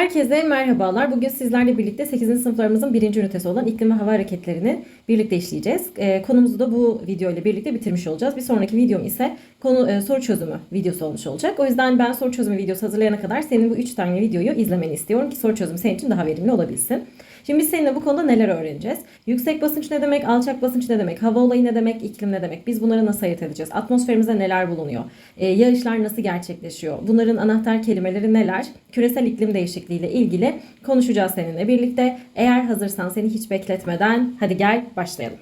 Herkese merhabalar. Bugün sizlerle birlikte 8. sınıflarımızın birinci ünitesi olan iklim ve hava hareketlerini birlikte işleyeceğiz. Ee, konumuzu da bu video ile birlikte bitirmiş olacağız. Bir sonraki videom ise konu e, soru çözümü videosu olmuş olacak. O yüzden ben soru çözümü videosu hazırlayana kadar senin bu 3 tane videoyu izlemeni istiyorum ki soru çözümü senin için daha verimli olabilsin. Şimdi biz seninle bu konuda neler öğreneceğiz? Yüksek basınç ne demek, alçak basınç ne demek, hava olayı ne demek, iklim ne demek? Biz bunları nasıl ayırt edeceğiz? Atmosferimizde neler bulunuyor? Ee, yağışlar nasıl gerçekleşiyor? Bunların anahtar kelimeleri neler? Küresel iklim değişikliği ile ilgili konuşacağız seninle birlikte. Eğer hazırsan seni hiç bekletmeden hadi gel başlayalım.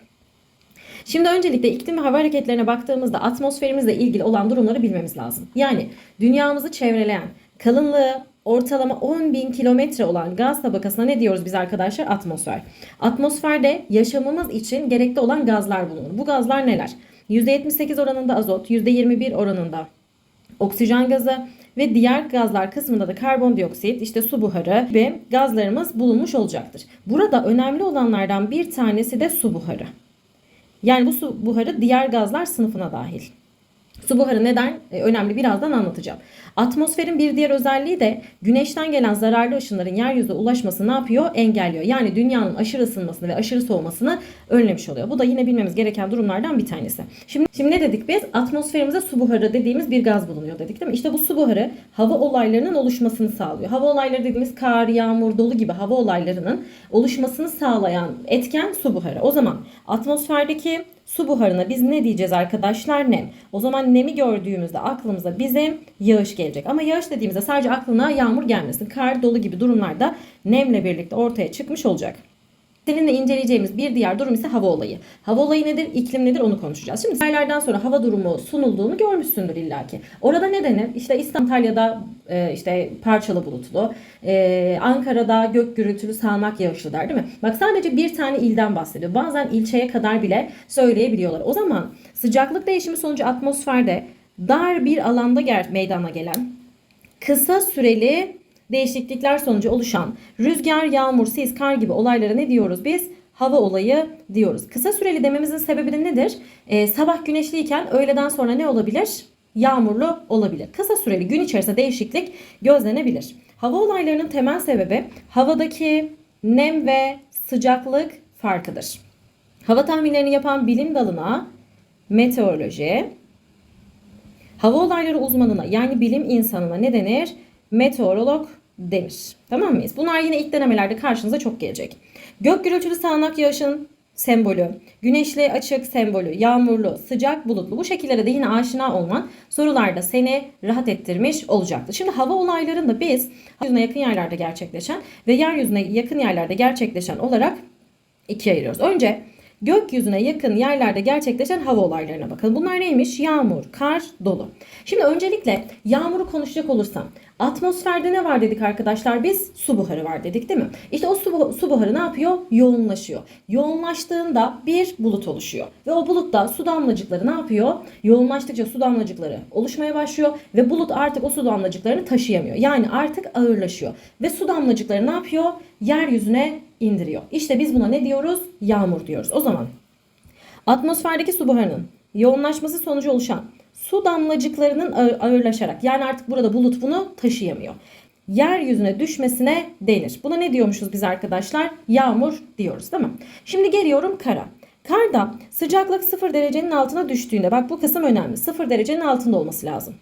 Şimdi öncelikle iklim ve hava hareketlerine baktığımızda atmosferimizle ilgili olan durumları bilmemiz lazım. Yani dünyamızı çevreleyen kalınlığı ortalama 10 bin kilometre olan gaz tabakasına ne diyoruz biz arkadaşlar? Atmosfer. Atmosferde yaşamamız için gerekli olan gazlar bulunur. Bu gazlar neler? %78 oranında azot, %21 oranında oksijen gazı ve diğer gazlar kısmında da karbondioksit, işte su buharı ve gazlarımız bulunmuş olacaktır. Burada önemli olanlardan bir tanesi de su buharı. Yani bu su buharı diğer gazlar sınıfına dahil. Su buharı neden e, önemli birazdan anlatacağım. Atmosferin bir diğer özelliği de güneşten gelen zararlı ışınların yeryüzüne ulaşmasını ne yapıyor? Engelliyor. Yani dünyanın aşırı ısınmasını ve aşırı soğumasını önlemiş oluyor. Bu da yine bilmemiz gereken durumlardan bir tanesi. Şimdi, şimdi ne dedik biz? Atmosferimize su buharı dediğimiz bir gaz bulunuyor dedik değil mi? İşte bu su buharı hava olaylarının oluşmasını sağlıyor. Hava olayları dediğimiz kar, yağmur, dolu gibi hava olaylarının oluşmasını sağlayan etken su buharı. O zaman atmosferdeki Su buharına biz ne diyeceğiz arkadaşlar? Nem. O zaman nemi gördüğümüzde aklımıza bizim yağış gelecek. Ama yağış dediğimizde sadece aklına yağmur gelmesin. Kar, dolu gibi durumlarda nemle birlikte ortaya çıkmış olacak. Seninle inceleyeceğimiz bir diğer durum ise hava olayı. Hava olayı nedir, iklim nedir onu konuşacağız. Şimdi sayılardan sonra hava durumu sunulduğunu görmüşsündür illaki. Orada ne denir? İşte İstanbul'da e, işte parçalı bulutlu, e, Ankara'da gök gürültülü sağanak yağışlı der değil mi? Bak sadece bir tane ilden bahsediyor. Bazen ilçeye kadar bile söyleyebiliyorlar. O zaman sıcaklık değişimi sonucu atmosferde dar bir alanda ger- meydana gelen kısa süreli değişiklikler sonucu oluşan rüzgar, yağmur, sis, kar gibi olaylara ne diyoruz biz? Hava olayı diyoruz. Kısa süreli dememizin sebebi de nedir? Ee, sabah güneşliyken öğleden sonra ne olabilir? Yağmurlu olabilir. Kısa süreli gün içerisinde değişiklik gözlenebilir. Hava olaylarının temel sebebi havadaki nem ve sıcaklık farkıdır. Hava tahminlerini yapan bilim dalına meteoroloji, hava olayları uzmanına yani bilim insanına ne denir? Meteorolog denir. Tamam mıyız? Bunlar yine ilk denemelerde karşınıza çok gelecek. Gök gürültülü sağanak yağışın sembolü, güneşli açık sembolü, yağmurlu, sıcak, bulutlu bu şekillere de yine aşina olman sorularda seni rahat ettirmiş olacaktır. Şimdi hava olaylarında biz yeryüzüne yakın yerlerde gerçekleşen ve yeryüzüne yakın yerlerde gerçekleşen olarak ikiye ayırıyoruz. Önce gökyüzüne yakın yerlerde gerçekleşen hava olaylarına bakalım. Bunlar neymiş? Yağmur, kar, dolu. Şimdi öncelikle yağmuru konuşacak olursam atmosferde ne var dedik arkadaşlar? Biz su buharı var dedik değil mi? İşte o su, su buharı ne yapıyor? Yoğunlaşıyor. Yoğunlaştığında bir bulut oluşuyor. Ve o bulutta su damlacıkları ne yapıyor? Yoğunlaştıkça su damlacıkları oluşmaya başlıyor ve bulut artık o su damlacıklarını taşıyamıyor. Yani artık ağırlaşıyor. Ve su damlacıkları ne yapıyor? Yeryüzüne indiriyor. İşte biz buna ne diyoruz? Yağmur diyoruz. O zaman atmosferdeki su buharının yoğunlaşması sonucu oluşan su damlacıklarının ağır- ağırlaşarak yani artık burada bulut bunu taşıyamıyor. Yeryüzüne düşmesine denir. Buna ne diyormuşuz biz arkadaşlar? Yağmur diyoruz değil mi? Şimdi geliyorum kara. Karda sıcaklık 0 derecenin altına düştüğünde bak bu kısım önemli. 0 derecenin altında olması lazım.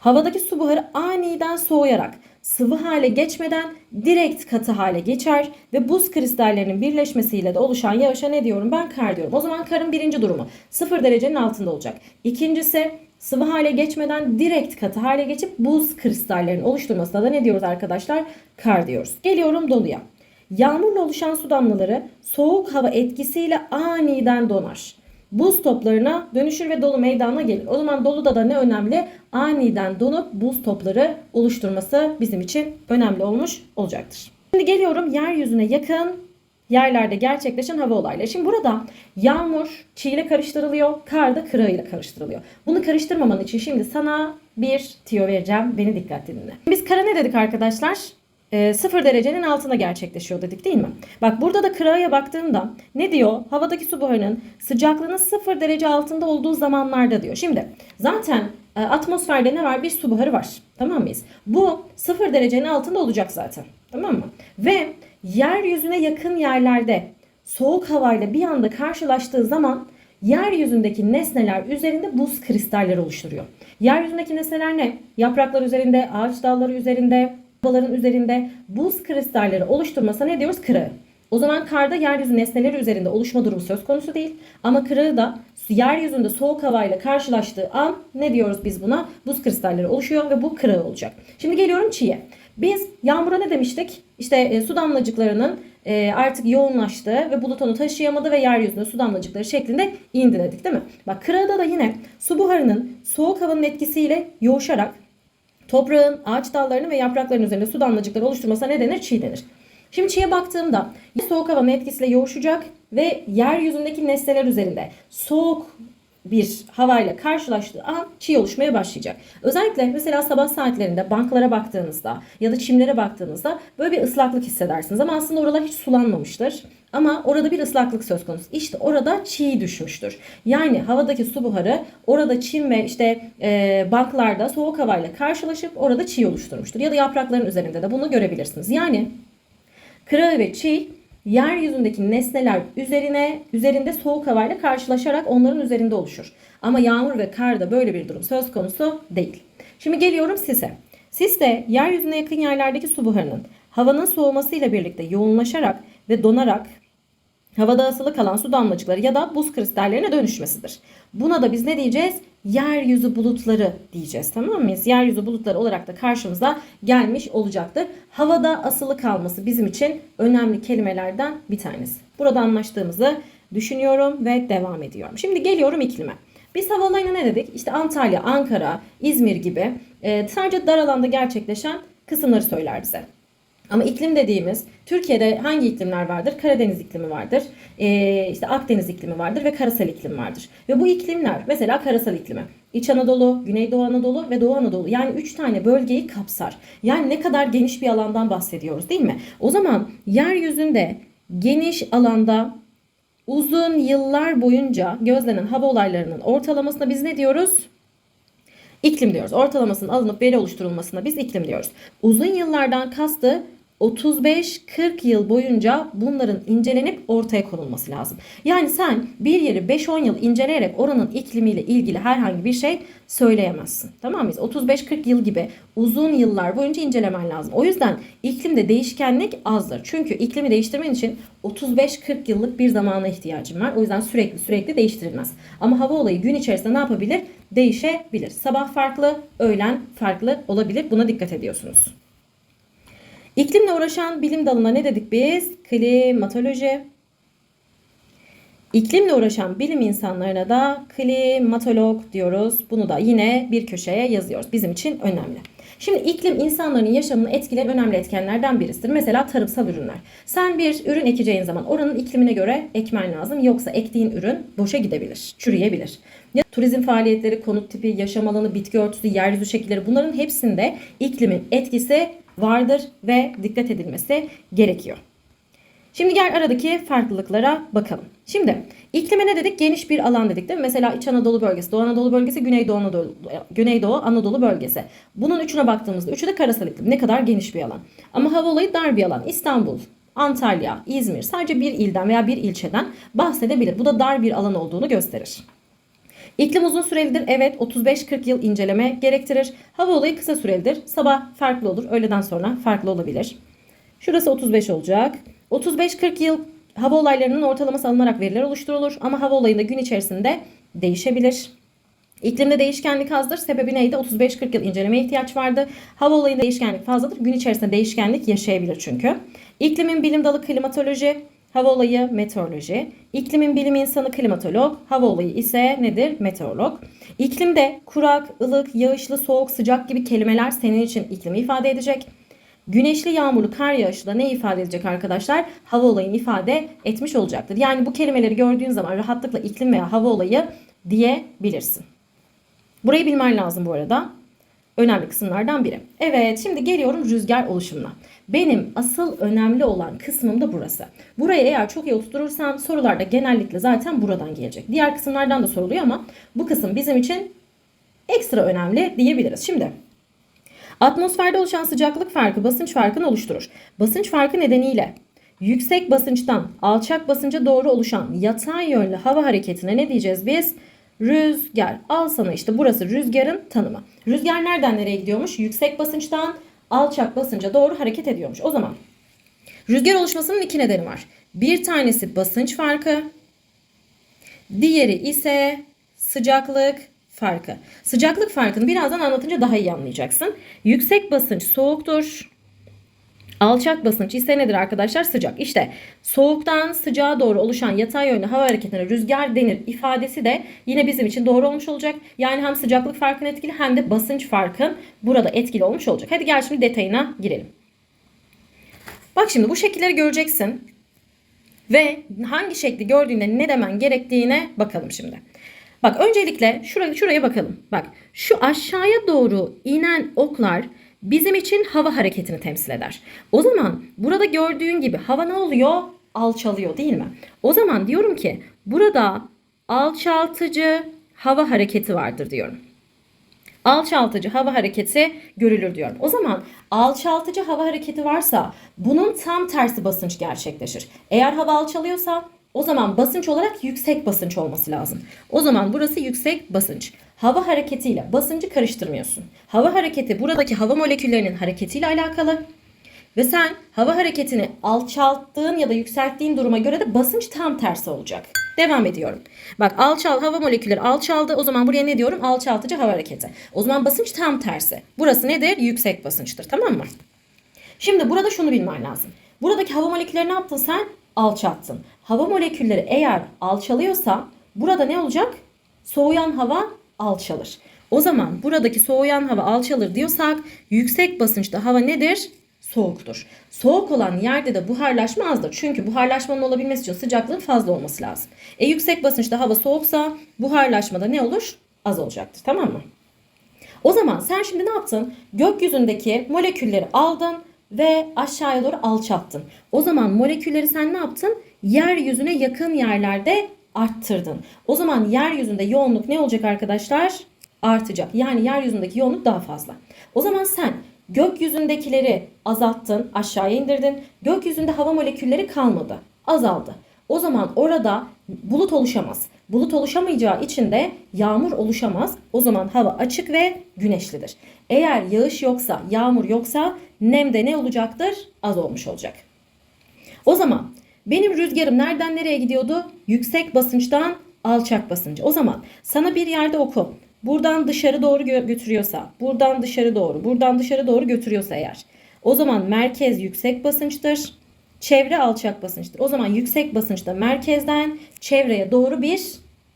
Havadaki su buharı aniden soğuyarak sıvı hale geçmeden direkt katı hale geçer ve buz kristallerinin birleşmesiyle de oluşan yağışa ne diyorum ben kar diyorum. O zaman karın birinci durumu 0 derecenin altında olacak. İkincisi sıvı hale geçmeden direkt katı hale geçip buz kristallerinin oluşturmasına da ne diyoruz arkadaşlar? Kar diyoruz. Geliyorum doluya. Yağmurla oluşan su damlaları soğuk hava etkisiyle aniden donar buz toplarına dönüşür ve dolu meydana gelir. O zaman doluda da ne önemli? Aniden donup buz topları oluşturması bizim için önemli olmuş olacaktır. Şimdi geliyorum yeryüzüne yakın yerlerde gerçekleşen hava olayları. Şimdi burada yağmur çiğ ile karıştırılıyor, kar da kıra ile karıştırılıyor. Bunu karıştırmaman için şimdi sana bir tiyo vereceğim. Beni dikkatli dinle. Biz kara ne dedik arkadaşlar? E, 0 derecenin altında gerçekleşiyor dedik değil mi? Bak burada da kırağıya baktığımda ne diyor? Havadaki su buharının sıcaklığının 0 derece altında olduğu zamanlarda diyor. Şimdi zaten e, atmosferde ne var? Bir su buharı var. Tamam mıyız? Bu sıfır derecenin altında olacak zaten. Tamam mı? Ve yeryüzüne yakın yerlerde soğuk havayla bir anda karşılaştığı zaman yeryüzündeki nesneler üzerinde buz kristalleri oluşturuyor. Yeryüzündeki nesneler ne? Yapraklar üzerinde, ağaç dalları üzerinde, babaların üzerinde buz kristalleri oluşturmasa ne diyoruz? Kırığı. O zaman karda yeryüzü nesneleri üzerinde oluşma durumu söz konusu değil. Ama kırığı da yeryüzünde soğuk havayla karşılaştığı an ne diyoruz biz buna? Buz kristalleri oluşuyor ve bu kırığı olacak. Şimdi geliyorum çiğe. Biz yağmura ne demiştik? İşte e, su damlacıklarının e, artık yoğunlaştığı ve bulut onu taşıyamadı ve yeryüzüne su damlacıkları şeklinde indi dedik değil mi? Bak kırığda da yine su buharının soğuk havanın etkisiyle yoğuşarak toprağın, ağaç dallarının ve yaprakların üzerinde su damlacıkları oluşturmasına ne denir? Çiğ denir. Şimdi çiğe baktığımda soğuk havanın etkisiyle yoğuşacak ve yeryüzündeki nesneler üzerinde soğuk bir havayla karşılaştığı an çiğ oluşmaya başlayacak. Özellikle mesela sabah saatlerinde banklara baktığınızda ya da çimlere baktığınızda böyle bir ıslaklık hissedersiniz. Ama aslında oralar hiç sulanmamıştır. Ama orada bir ıslaklık söz konusu. İşte orada çiğ düşmüştür. Yani havadaki su buharı orada çim ve işte e, banklarda soğuk havayla karşılaşıp orada çiğ oluşturmuştur. Ya da yaprakların üzerinde de bunu görebilirsiniz. Yani kırığı ve çiğ yeryüzündeki nesneler üzerine üzerinde soğuk havayla karşılaşarak onların üzerinde oluşur. Ama yağmur ve karda böyle bir durum söz konusu değil. Şimdi geliyorum sise. Sis de yeryüzüne yakın yerlerdeki su buharının havanın soğumasıyla birlikte yoğunlaşarak ve donarak havada asılı kalan su damlacıkları ya da buz kristallerine dönüşmesidir. Buna da biz ne diyeceğiz? Yeryüzü bulutları diyeceğiz tamam mıyız? Yeryüzü bulutları olarak da karşımıza gelmiş olacaktır. Havada asılı kalması bizim için önemli kelimelerden bir tanesi. Burada anlaştığımızı düşünüyorum ve devam ediyorum. Şimdi geliyorum iklime. Biz hava olayına ne dedik? İşte Antalya, Ankara, İzmir gibi e, sadece dar alanda gerçekleşen kısımları söyler bize. Ama iklim dediğimiz Türkiye'de hangi iklimler vardır? Karadeniz iklimi vardır. Ee, işte Akdeniz iklimi vardır ve karasal iklim vardır. Ve bu iklimler mesela karasal iklimi. İç Anadolu, Güneydoğu Anadolu ve Doğu Anadolu yani 3 tane bölgeyi kapsar. Yani ne kadar geniş bir alandan bahsediyoruz değil mi? O zaman yeryüzünde geniş alanda uzun yıllar boyunca gözlenen hava olaylarının ortalamasına biz ne diyoruz? İklim diyoruz. Ortalamasının alınıp veri oluşturulmasına biz iklim diyoruz. Uzun yıllardan kastı 35-40 yıl boyunca bunların incelenip ortaya konulması lazım. Yani sen bir yeri 5-10 yıl inceleyerek oranın iklimiyle ilgili herhangi bir şey söyleyemezsin. Tamam mıyız? 35-40 yıl gibi uzun yıllar boyunca incelemen lazım. O yüzden iklimde değişkenlik azdır. Çünkü iklimi değiştirmen için 35-40 yıllık bir zamana ihtiyacın var. O yüzden sürekli sürekli değiştirilmez. Ama hava olayı gün içerisinde ne yapabilir? Değişebilir. Sabah farklı, öğlen farklı olabilir. Buna dikkat ediyorsunuz. İklimle uğraşan bilim dalına ne dedik biz? Klimatoloji. İklimle uğraşan bilim insanlarına da klimatolog diyoruz. Bunu da yine bir köşeye yazıyoruz. Bizim için önemli. Şimdi iklim insanların yaşamını etkileyen önemli etkenlerden birisidir. Mesela tarımsal ürünler. Sen bir ürün ekeceğin zaman oranın iklimine göre ekmen lazım. Yoksa ektiğin ürün boşa gidebilir, çürüyebilir. Ya, turizm faaliyetleri, konut tipi, yaşam alanı, bitki örtüsü, yeryüzü şekilleri bunların hepsinde iklimin etkisi vardır ve dikkat edilmesi gerekiyor. Şimdi gel aradaki farklılıklara bakalım. Şimdi iklime ne dedik? Geniş bir alan dedik değil mi? Mesela İç Anadolu bölgesi, Doğu Anadolu bölgesi, Güneydoğu Anadolu, Güneydoğu Anadolu bölgesi. Bunun üçüne baktığımızda üçü de karasal iklim. Ne kadar geniş bir alan. Ama hava olayı dar bir alan. İstanbul, Antalya, İzmir sadece bir ilden veya bir ilçeden bahsedebilir. Bu da dar bir alan olduğunu gösterir. İklim uzun sürelidir. Evet 35-40 yıl inceleme gerektirir. Hava olayı kısa sürelidir. Sabah farklı olur. Öğleden sonra farklı olabilir. Şurası 35 olacak. 35-40 yıl hava olaylarının ortalaması alınarak veriler oluşturulur. Ama hava olayında gün içerisinde değişebilir. İklimde değişkenlik azdır. Sebebi neydi? 35-40 yıl incelemeye ihtiyaç vardı. Hava olayında değişkenlik fazladır. Gün içerisinde değişkenlik yaşayabilir çünkü. İklimin bilim dalı klimatoloji, hava olayı meteoroloji. İklimin bilim insanı klimatolog, hava olayı ise nedir? Meteorolog. İklimde kurak, ılık, yağışlı, soğuk, sıcak gibi kelimeler senin için iklimi ifade edecek. Güneşli, yağmurlu, kar yağışı da ne ifade edecek arkadaşlar? Hava olayını ifade etmiş olacaktır. Yani bu kelimeleri gördüğün zaman rahatlıkla iklim veya hava olayı diyebilirsin. Burayı bilmen lazım bu arada. Önemli kısımlardan biri. Evet şimdi geliyorum rüzgar oluşumuna. Benim asıl önemli olan kısmım da burası. Burayı eğer çok iyi oturtursam sorularda genellikle zaten buradan gelecek. Diğer kısımlardan da soruluyor ama bu kısım bizim için ekstra önemli diyebiliriz. Şimdi atmosferde oluşan sıcaklık farkı basınç farkını oluşturur. Basınç farkı nedeniyle yüksek basınçtan alçak basınca doğru oluşan yatay yönlü hava hareketine ne diyeceğiz biz? Rüzgar. Al sana işte burası rüzgarın tanımı. Rüzgar nereden nereye gidiyormuş? Yüksek basınçtan alçak basınca doğru hareket ediyormuş. O zaman rüzgar oluşmasının iki nedeni var. Bir tanesi basınç farkı, diğeri ise sıcaklık farkı. Sıcaklık farkını birazdan anlatınca daha iyi anlayacaksın. Yüksek basınç soğuktur. Alçak basınç ise nedir arkadaşlar? Sıcak. İşte soğuktan sıcağa doğru oluşan yatay yönlü hava hareketine rüzgar denir ifadesi de yine bizim için doğru olmuş olacak. Yani hem sıcaklık farkın etkili hem de basınç farkın burada etkili olmuş olacak. Hadi gel şimdi detayına girelim. Bak şimdi bu şekilleri göreceksin. Ve hangi şekli gördüğünde ne demen gerektiğine bakalım şimdi. Bak öncelikle şuraya, şuraya bakalım. Bak şu aşağıya doğru inen oklar bizim için hava hareketini temsil eder. O zaman burada gördüğün gibi hava ne oluyor? Alçalıyor değil mi? O zaman diyorum ki burada alçaltıcı hava hareketi vardır diyorum. Alçaltıcı hava hareketi görülür diyorum. O zaman alçaltıcı hava hareketi varsa bunun tam tersi basınç gerçekleşir. Eğer hava alçalıyorsa o zaman basınç olarak yüksek basınç olması lazım. O zaman burası yüksek basınç. Hava hareketiyle basıncı karıştırmıyorsun. Hava hareketi buradaki hava moleküllerinin hareketiyle alakalı. Ve sen hava hareketini alçalttığın ya da yükselttiğin duruma göre de basınç tam tersi olacak. Devam ediyorum. Bak alçal hava molekülleri alçaldı. O zaman buraya ne diyorum? Alçaltıcı hava hareketi. O zaman basınç tam tersi. Burası nedir? Yüksek basınçtır. Tamam mı? Şimdi burada şunu bilmen lazım. Buradaki hava molekülleri ne yaptın sen? Alçalttın. Hava molekülleri eğer alçalıyorsa burada ne olacak? Soğuyan hava alçalır. O zaman buradaki soğuyan hava alçalır diyorsak yüksek basınçta hava nedir? Soğuktur. Soğuk olan yerde de buharlaşma azdır. Çünkü buharlaşmanın olabilmesi için sıcaklığın fazla olması lazım. E yüksek basınçta hava soğuksa buharlaşmada ne olur? Az olacaktır. Tamam mı? O zaman sen şimdi ne yaptın? Gökyüzündeki molekülleri aldın ve aşağıya doğru alçalttın. O zaman molekülleri sen ne yaptın? Yeryüzüne yakın yerlerde arttırdın. O zaman yeryüzünde yoğunluk ne olacak arkadaşlar? Artacak. Yani yeryüzündeki yoğunluk daha fazla. O zaman sen gökyüzündekileri azalttın, aşağıya indirdin. Gökyüzünde hava molekülleri kalmadı. Azaldı. O zaman orada bulut oluşamaz. Bulut oluşamayacağı için de yağmur oluşamaz. O zaman hava açık ve güneşlidir. Eğer yağış yoksa, yağmur yoksa nem de ne olacaktır? Az olmuş olacak. O zaman benim rüzgarım nereden nereye gidiyordu? Yüksek basınçtan alçak basınca. O zaman sana bir yerde oku. Buradan dışarı doğru gö- götürüyorsa, buradan dışarı doğru, buradan dışarı doğru götürüyorsa eğer. O zaman merkez yüksek basınçtır. Çevre alçak basınçtır. O zaman yüksek basınçta merkezden çevreye doğru bir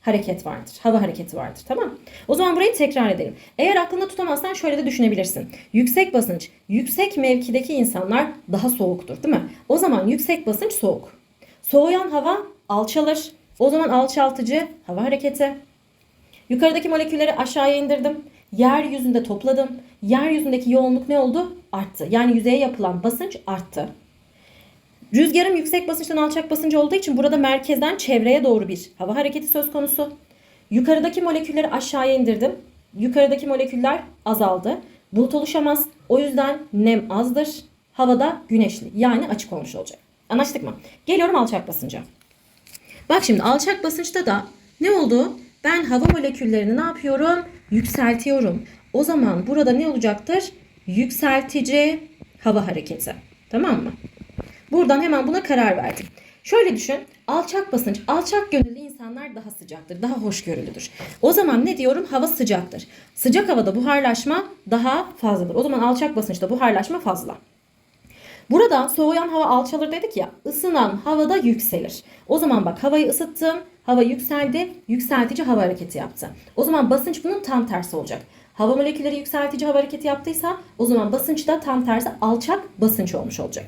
hareket vardır. Hava hareketi vardır. Tamam. O zaman burayı tekrar edelim. Eğer aklında tutamazsan şöyle de düşünebilirsin. Yüksek basınç, yüksek mevkideki insanlar daha soğuktur değil mi? O zaman yüksek basınç soğuk. Soğuyan hava alçalır. O zaman alçaltıcı hava hareketi. Yukarıdaki molekülleri aşağıya indirdim. Yeryüzünde topladım. Yeryüzündeki yoğunluk ne oldu? Arttı. Yani yüzeye yapılan basınç arttı. Rüzgarım yüksek basınçtan alçak basınç olduğu için burada merkezden çevreye doğru bir hava hareketi söz konusu. Yukarıdaki molekülleri aşağıya indirdim. Yukarıdaki moleküller azaldı. Bulut oluşamaz. O yüzden nem azdır. Havada güneşli yani açık olmuş olacak. Anlaştık mı? Geliyorum alçak basınca. Bak şimdi alçak basınçta da ne oldu? Ben hava moleküllerini ne yapıyorum? Yükseltiyorum. O zaman burada ne olacaktır? Yükseltici hava hareketi. Tamam mı? Buradan hemen buna karar verdim. Şöyle düşün. Alçak basınç, alçak gönüllü insanlar daha sıcaktır, daha hoşgörülüdür. O zaman ne diyorum? Hava sıcaktır. Sıcak havada buharlaşma daha fazladır. O zaman alçak basınçta buharlaşma fazla. Burada soğuyan hava alçalır dedik ya. ısınan havada yükselir. O zaman bak havayı ısıttım. Hava yükseldi. Yükseltici hava hareketi yaptı. O zaman basınç bunun tam tersi olacak. Hava molekülleri yükseltici hava hareketi yaptıysa o zaman basınç da tam tersi alçak basınç olmuş olacak.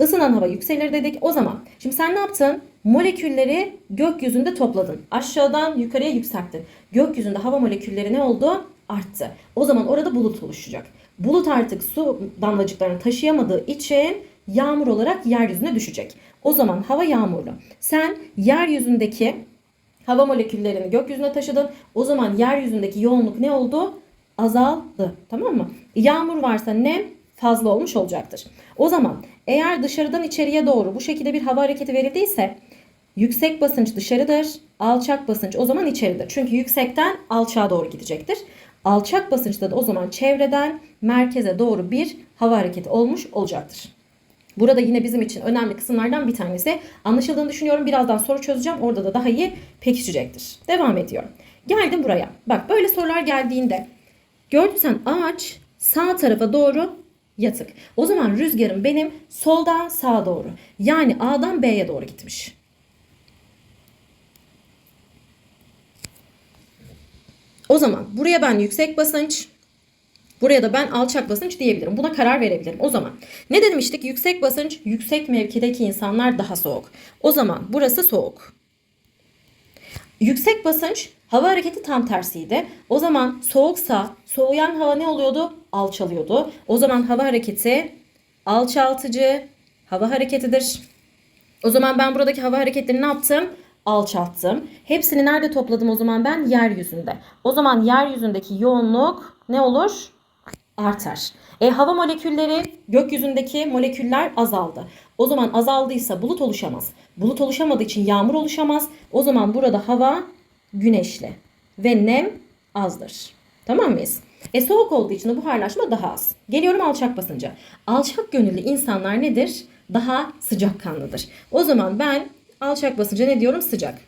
Isınan hava yükselir dedik. O zaman şimdi sen ne yaptın? Molekülleri gökyüzünde topladın. Aşağıdan yukarıya yükselttin. Gökyüzünde hava molekülleri ne oldu? Arttı. O zaman orada bulut oluşacak. Bulut artık su damlacıklarını taşıyamadığı için yağmur olarak yeryüzüne düşecek. O zaman hava yağmurlu. Sen yeryüzündeki hava moleküllerini gökyüzüne taşıdın. O zaman yeryüzündeki yoğunluk ne oldu? Azaldı. Tamam mı? Yağmur varsa nem fazla olmuş olacaktır. O zaman eğer dışarıdan içeriye doğru bu şekilde bir hava hareketi verildiyse yüksek basınç dışarıdır, alçak basınç o zaman içeridir. Çünkü yüksekten alçağa doğru gidecektir. Alçak basınçta da o zaman çevreden merkeze doğru bir hava hareketi olmuş olacaktır. Burada yine bizim için önemli kısımlardan bir tanesi. Anlaşıldığını düşünüyorum. Birazdan soru çözeceğim. Orada da daha iyi pekişecektir. Devam ediyorum. Geldim buraya. Bak böyle sorular geldiğinde gördün sen ağaç sağ tarafa doğru yatık. O zaman rüzgarım benim soldan sağa doğru. Yani A'dan B'ye doğru gitmiş. O zaman buraya ben yüksek basınç, buraya da ben alçak basınç diyebilirim. Buna karar verebilirim. O zaman ne demiştik? Yüksek basınç, yüksek mevkideki insanlar daha soğuk. O zaman burası soğuk. Yüksek basınç hava hareketi tam tersiydi. O zaman soğuksa soğuyan hava ne oluyordu? Alçalıyordu. O zaman hava hareketi alçaltıcı hava hareketidir. O zaman ben buradaki hava hareketlerini ne yaptım? Alçalttım. Hepsini nerede topladım o zaman ben? Yeryüzünde. O zaman yeryüzündeki yoğunluk ne olur? Artar. E, hava molekülleri gökyüzündeki moleküller azaldı. O zaman azaldıysa bulut oluşamaz. Bulut oluşamadığı için yağmur oluşamaz. O zaman burada hava güneşli ve nem azdır. Tamam mıyız? E soğuk olduğu için de buharlaşma daha az. Geliyorum alçak basınca. Alçak gönüllü insanlar nedir? Daha sıcakkanlıdır. O zaman ben alçak basınca ne diyorum? Sıcak.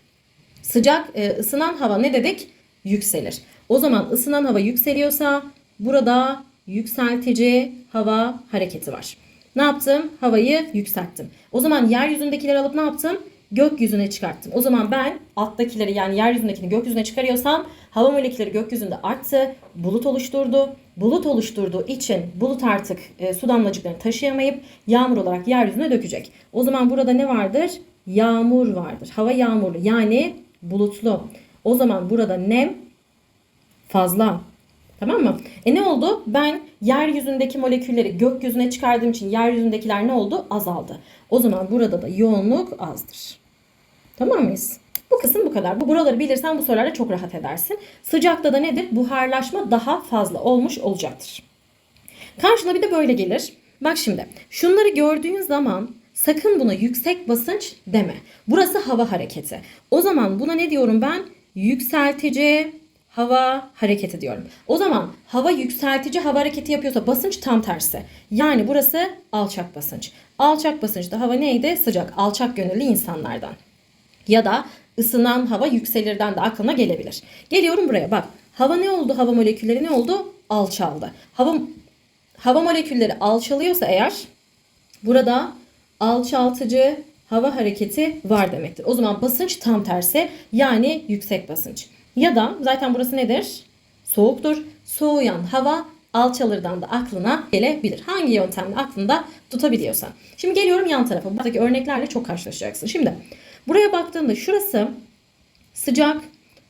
Sıcak e, ısınan hava ne dedik? Yükselir. O zaman ısınan hava yükseliyorsa burada yükseltici hava hareketi var. Ne yaptım? Havayı yükselttim. O zaman yeryüzündekileri alıp ne yaptım? Gökyüzüne çıkarttım. O zaman ben alttakileri yani yeryüzündekini gökyüzüne çıkarıyorsam hava molekülleri gökyüzünde arttı, bulut oluşturdu. Bulut oluşturduğu için bulut artık e, su damlacıklarını taşıyamayıp yağmur olarak yeryüzüne dökecek. O zaman burada ne vardır? Yağmur vardır. Hava yağmurlu yani bulutlu. O zaman burada nem fazla. Tamam mı? E ne oldu? Ben yeryüzündeki molekülleri gökyüzüne çıkardığım için yeryüzündekiler ne oldu? Azaldı. O zaman burada da yoğunluk azdır. Tamam mıyız? Bu kısım bu kadar. Bu buraları bilirsen bu sorularda çok rahat edersin. Sıcakta da nedir? Buharlaşma daha fazla olmuş olacaktır. Karşına bir de böyle gelir. Bak şimdi şunları gördüğün zaman sakın buna yüksek basınç deme. Burası hava hareketi. O zaman buna ne diyorum ben? Yükseltici hava hareketi diyorum. O zaman hava yükseltici hava hareketi yapıyorsa basınç tam tersi. Yani burası alçak basınç. Alçak basınçta hava neydi? Sıcak. Alçak gönüllü insanlardan. Ya da ısınan hava yükselirden de aklına gelebilir. Geliyorum buraya bak. Hava ne oldu? Hava molekülleri ne oldu? Alçaldı. Hava hava molekülleri alçalıyorsa eğer burada alçaltıcı hava hareketi var demektir. O zaman basınç tam tersi yani yüksek basınç. Ya da zaten burası nedir? Soğuktur. Soğuyan hava alçalırdan da aklına gelebilir. Hangi yöntemle aklında tutabiliyorsan. Şimdi geliyorum yan tarafa. Buradaki örneklerle çok karşılaşacaksın. Şimdi buraya baktığında şurası sıcak,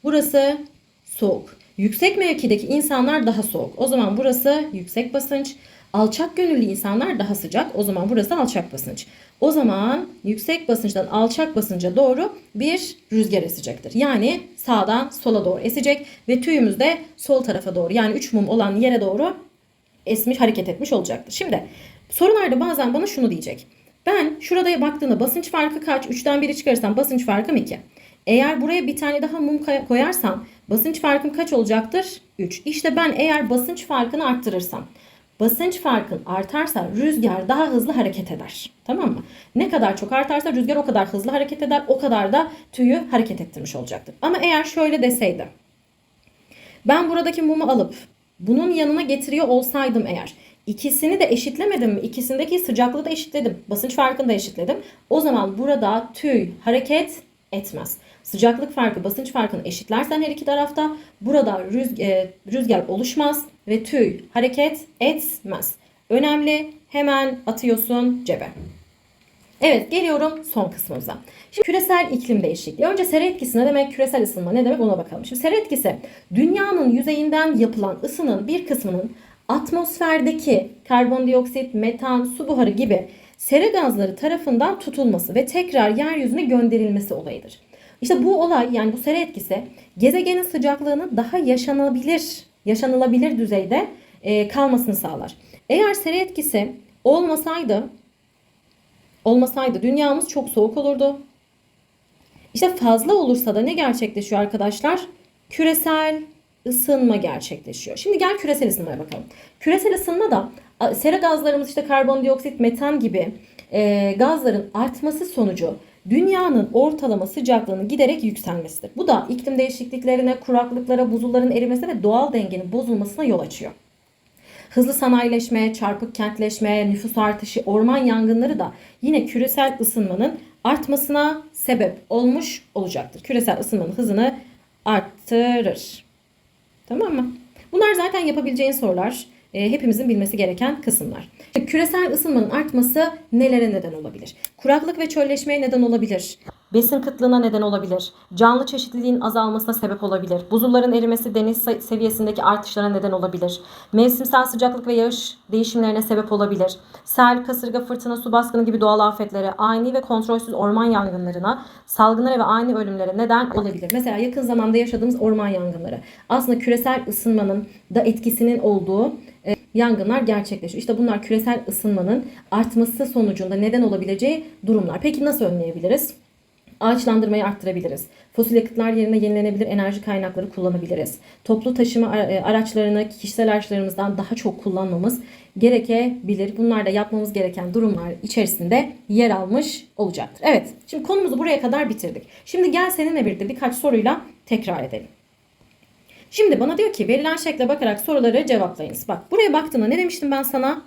burası soğuk. Yüksek mevkideki insanlar daha soğuk. O zaman burası yüksek basınç. Alçak gönüllü insanlar daha sıcak. O zaman burası alçak basınç. O zaman yüksek basınçtan alçak basınca doğru bir rüzgar esecektir. Yani sağdan sola doğru esecek ve tüyümüz de sol tarafa doğru yani 3 mum olan yere doğru esmiş hareket etmiş olacaktır. Şimdi sorularda bazen bana şunu diyecek. Ben şurada baktığında basınç farkı kaç? 3'ten 1'i çıkarırsam basınç farkım 2. Eğer buraya bir tane daha mum koyarsam basınç farkım kaç olacaktır? 3. İşte ben eğer basınç farkını arttırırsam basınç farkın artarsa rüzgar daha hızlı hareket eder. Tamam mı? Ne kadar çok artarsa rüzgar o kadar hızlı hareket eder. O kadar da tüyü hareket ettirmiş olacaktır. Ama eğer şöyle deseydi. Ben buradaki mumu alıp bunun yanına getiriyor olsaydım eğer ikisini de eşitlemedim mi? İkisindeki sıcaklığı da eşitledim. Basınç farkını da eşitledim. O zaman burada tüy hareket etmez. Sıcaklık farkı, basınç farkını eşitlersen her iki tarafta burada rüzgar, rüzgar oluşmaz ve tüy hareket etmez. Önemli hemen atıyorsun cebe. Evet geliyorum son kısmımıza. Şimdi küresel iklim değişikliği. Önce sera etkisi ne demek? Küresel ısınma ne demek? Ona bakalım. Şimdi sera etkisi dünyanın yüzeyinden yapılan ısının bir kısmının atmosferdeki karbondioksit, metan, su buharı gibi sera gazları tarafından tutulması ve tekrar yeryüzüne gönderilmesi olayıdır. İşte bu olay yani bu sera etkisi gezegenin sıcaklığını daha yaşanabilir, yaşanılabilir düzeyde e, kalmasını sağlar. Eğer sera etkisi olmasaydı olmasaydı dünyamız çok soğuk olurdu. İşte fazla olursa da ne gerçekleşiyor arkadaşlar? Küresel ısınma gerçekleşiyor. Şimdi gel küresel ısınmaya bakalım. Küresel ısınma da sera gazlarımız işte karbondioksit, metan gibi e, gazların artması sonucu dünyanın ortalama sıcaklığının giderek yükselmesidir. Bu da iklim değişikliklerine, kuraklıklara, buzulların erimesi ve doğal dengenin bozulmasına yol açıyor. Hızlı sanayileşme, çarpık kentleşme, nüfus artışı, orman yangınları da yine küresel ısınmanın artmasına sebep olmuş olacaktır. Küresel ısınmanın hızını arttırır. Tamam mı? Bunlar zaten yapabileceğin sorular. E, hepimizin bilmesi gereken kısımlar. Küresel ısınmanın artması nelere neden olabilir? Kuraklık ve çölleşmeye neden olabilir. Besin kıtlığına neden olabilir. Canlı çeşitliliğin azalmasına sebep olabilir. Buzulların erimesi deniz se- seviyesindeki artışlara neden olabilir. Mevsimsel sıcaklık ve yağış değişimlerine sebep olabilir. Sel, kasırga, fırtına, su baskını gibi doğal afetlere, ani ve kontrolsüz orman yangınlarına, salgınlara ve ani ölümlere neden olabilir. Mesela yakın zamanda yaşadığımız orman yangınları. Aslında küresel ısınmanın da etkisinin olduğu e, yangınlar gerçekleşiyor. İşte bunlar küresel ısınmanın artması sonucunda neden olabileceği durumlar. Peki nasıl önleyebiliriz? Ağaçlandırmayı arttırabiliriz. Fosil yakıtlar yerine yenilenebilir enerji kaynakları kullanabiliriz. Toplu taşıma e, araçlarını kişisel araçlarımızdan daha çok kullanmamız gerekebilir. Bunlar da yapmamız gereken durumlar içerisinde yer almış olacaktır. Evet, şimdi konumuzu buraya kadar bitirdik. Şimdi gel seninle birlikte birkaç soruyla tekrar edelim. Şimdi bana diyor ki verilen şekle bakarak soruları cevaplayınız. Bak buraya baktığımda ne demiştim ben sana?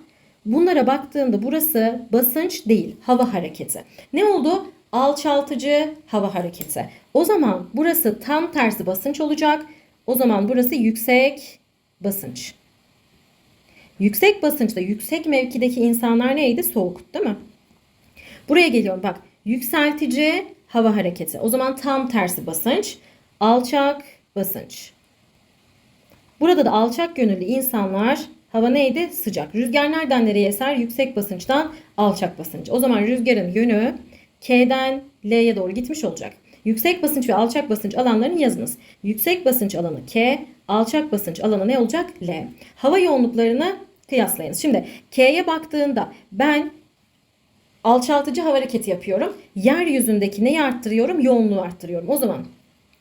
Bunlara baktığımda burası basınç değil, hava hareketi. Ne oldu? Alçaltıcı hava hareketi. O zaman burası tam tersi basınç olacak. O zaman burası yüksek basınç. Yüksek basınçta yüksek mevkideki insanlar neydi? Soğuk değil mi? Buraya geliyorum bak. Yükseltici hava hareketi. O zaman tam tersi basınç. Alçak basınç. Burada da alçak gönüllü insanlar hava neydi? Sıcak. Rüzgar nereden nereye eser? Yüksek basınçtan alçak basınç. O zaman rüzgarın yönü K'den L'ye doğru gitmiş olacak. Yüksek basınç ve alçak basınç alanlarını yazınız. Yüksek basınç alanı K, alçak basınç alanı ne olacak? L. Hava yoğunluklarını kıyaslayınız. Şimdi K'ye baktığında ben alçaltıcı hava hareketi yapıyorum. Yeryüzündeki neyi arttırıyorum? Yoğunluğu arttırıyorum. O zaman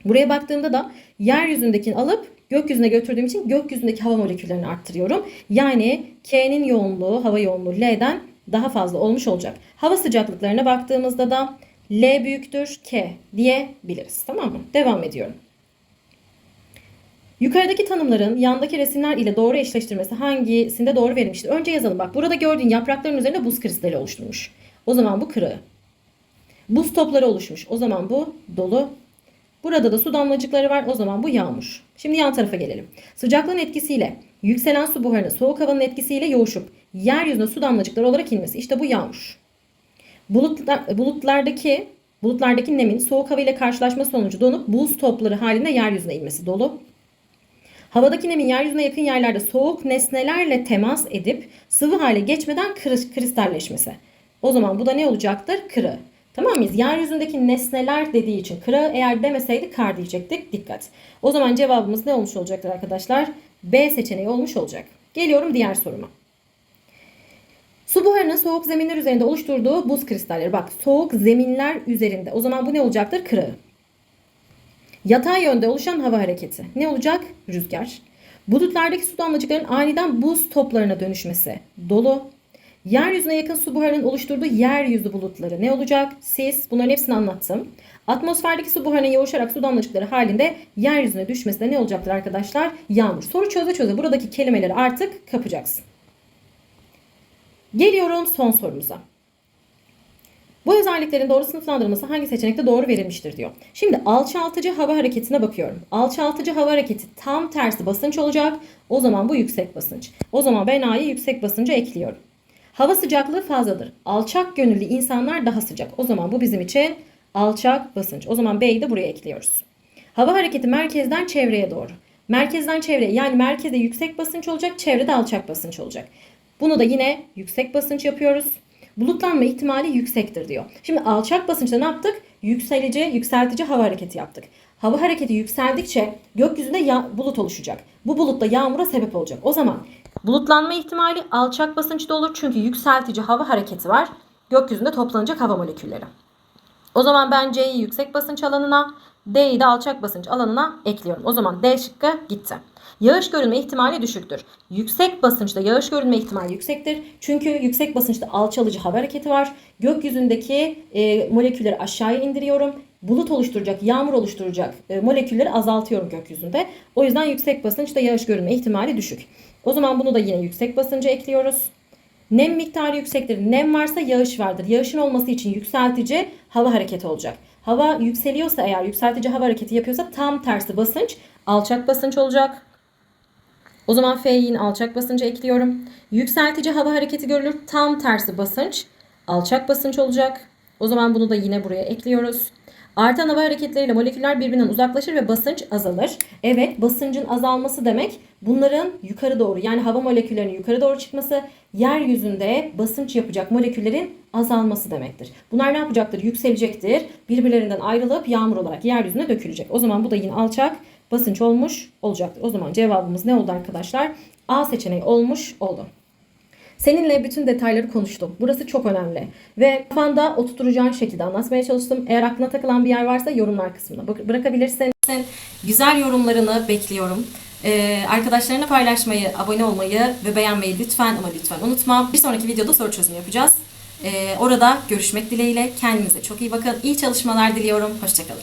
buraya baktığımda da yeryüzündekini alıp gökyüzüne götürdüğüm için gökyüzündeki hava moleküllerini arttırıyorum. Yani K'nin yoğunluğu, hava yoğunluğu L'den daha fazla olmuş olacak. Hava sıcaklıklarına baktığımızda da L büyüktür K diyebiliriz. Tamam mı? Devam ediyorum. Yukarıdaki tanımların yandaki resimler ile doğru eşleştirmesi hangisinde doğru verilmiştir? Önce yazalım. Bak burada gördüğün yaprakların üzerinde buz kristali oluşturmuş. O zaman bu kırığı. Buz topları oluşmuş. O zaman bu dolu. Burada da su damlacıkları var. O zaman bu yağmur. Şimdi yan tarafa gelelim. Sıcaklığın etkisiyle yükselen su buharının soğuk havanın etkisiyle yoğuşup yeryüzüne su damlacıkları olarak inmesi. İşte bu yağmur. Bulutlar, bulutlardaki bulutlardaki nemin soğuk hava ile karşılaşma sonucu donup buz topları halinde yeryüzüne inmesi dolu. Havadaki nemin yeryüzüne yakın yerlerde soğuk nesnelerle temas edip sıvı hale geçmeden kristalleşmesi. O zaman bu da ne olacaktır? Kırı. Tamam mıyız? Yeryüzündeki nesneler dediği için kırı eğer demeseydi kar diyecektik. Dikkat. O zaman cevabımız ne olmuş olacaktır arkadaşlar? B seçeneği olmuş olacak. Geliyorum diğer soruma. Su buharının soğuk zeminler üzerinde oluşturduğu buz kristalleri. Bak soğuk zeminler üzerinde. O zaman bu ne olacaktır? Kırığı. Yatay yönde oluşan hava hareketi. Ne olacak? Rüzgar. Bulutlardaki su damlacıkların aniden buz toplarına dönüşmesi. Dolu. Yeryüzüne yakın su buharının oluşturduğu yeryüzü bulutları. Ne olacak? Sis. Bunların hepsini anlattım. Atmosferdeki su buharının yoğuşarak su damlacıkları halinde yeryüzüne düşmesinde ne olacaktır arkadaşlar? Yağmur. Soru çöze çöze buradaki kelimeleri artık kapacaksın. Geliyorum son sorumuza. Bu özelliklerin doğru sınıflandırılması hangi seçenekte doğru verilmiştir diyor. Şimdi alçaltıcı hava hareketine bakıyorum. Alçaltıcı hava hareketi tam tersi basınç olacak. O zaman bu yüksek basınç. O zaman ben A'yı yüksek basınca ekliyorum. Hava sıcaklığı fazladır. Alçak gönüllü insanlar daha sıcak. O zaman bu bizim için alçak basınç. O zaman B'yi de buraya ekliyoruz. Hava hareketi merkezden çevreye doğru. Merkezden çevreye yani merkezde yüksek basınç olacak, çevrede alçak basınç olacak. Bunu da yine yüksek basınç yapıyoruz. Bulutlanma ihtimali yüksektir diyor. Şimdi alçak basınçta ne yaptık? Yükselici, yükseltici hava hareketi yaptık. Hava hareketi yükseldikçe gökyüzünde ya- bulut oluşacak. Bu bulut da yağmura sebep olacak. O zaman bulutlanma ihtimali alçak basınçta olur çünkü yükseltici hava hareketi var. Gökyüzünde toplanacak hava molekülleri. O zaman ben C'yi yüksek basınç alanına, D'yi de alçak basınç alanına ekliyorum. O zaman D şıkkı gitti. Yağış görülme ihtimali düşüktür. Yüksek basınçta yağış görülme ihtimali yüksektir. Çünkü yüksek basınçta alçalıcı hava hareketi var. Gökyüzündeki e, molekülleri aşağıya indiriyorum. Bulut oluşturacak, yağmur oluşturacak e, molekülleri azaltıyorum gökyüzünde. O yüzden yüksek basınçta yağış görülme ihtimali düşük. O zaman bunu da yine yüksek basınca ekliyoruz. Nem miktarı yüksektir. Nem varsa yağış vardır. Yağışın olması için yükseltici hava hareketi olacak. Hava yükseliyorsa eğer yükseltici hava hareketi yapıyorsa tam tersi basınç alçak basınç olacak. O zaman F'yi alçak basınca ekliyorum. Yükseltici hava hareketi görülür. Tam tersi basınç alçak basınç olacak. O zaman bunu da yine buraya ekliyoruz. Artan hava hareketleriyle moleküller birbirinden uzaklaşır ve basınç azalır. Evet basıncın azalması demek bunların yukarı doğru yani hava moleküllerinin yukarı doğru çıkması yeryüzünde basınç yapacak moleküllerin azalması demektir. Bunlar ne yapacaktır? Yükselecektir. Birbirlerinden ayrılıp yağmur olarak yeryüzüne dökülecek. O zaman bu da yine alçak basınç olmuş olacaktır. O zaman cevabımız ne oldu arkadaşlar? A seçeneği olmuş oldu. Seninle bütün detayları konuştum. Burası çok önemli. Ve kafanda oturtacağın şekilde anlatmaya çalıştım. Eğer aklına takılan bir yer varsa yorumlar kısmına bırak- bırakabilirsin. Güzel yorumlarını bekliyorum. Ee, arkadaşlarına paylaşmayı, abone olmayı ve beğenmeyi lütfen ama lütfen unutma. Bir sonraki videoda soru çözümü yapacağız. Ee, orada görüşmek dileğiyle. Kendinize çok iyi bakın. İyi çalışmalar diliyorum. Hoşçakalın.